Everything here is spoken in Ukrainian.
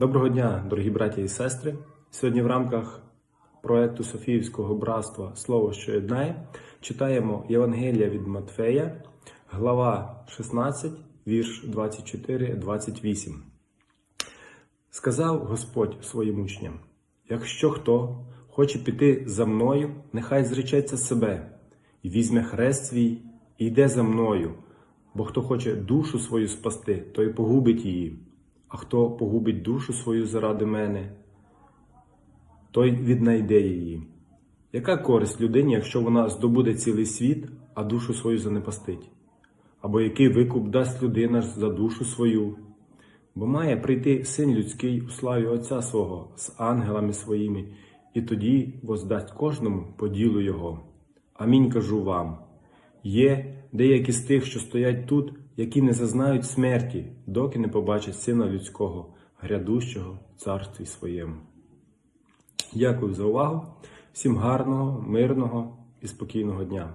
Доброго дня, дорогі браті і сестри. Сьогодні в рамках проекту Софіївського братства Слово, що єднає, читаємо Євангелія від Матфея, глава 16, вірш 24-28. Сказав Господь своїм учням: якщо хто хоче піти за мною, нехай зречеться себе, і візьме хрест свій, і йде за мною. Бо хто хоче душу свою спасти, той погубить її. А хто погубить душу свою заради мене, той віднайде її. Яка користь людині, якщо вона здобуде цілий світ, а душу свою занепастить? Або який викуп дасть людина за душу свою? Бо має прийти син людський у славі Отця свого з ангелами своїми, і тоді воздасть кожному по ділу його. Амінь кажу вам. Є деякі з тих, що стоять тут, які не зазнають смерті, доки не побачать Сина Людського, грядущого в царстві своєму. Дякую за увагу. Всім гарного, мирного і спокійного дня.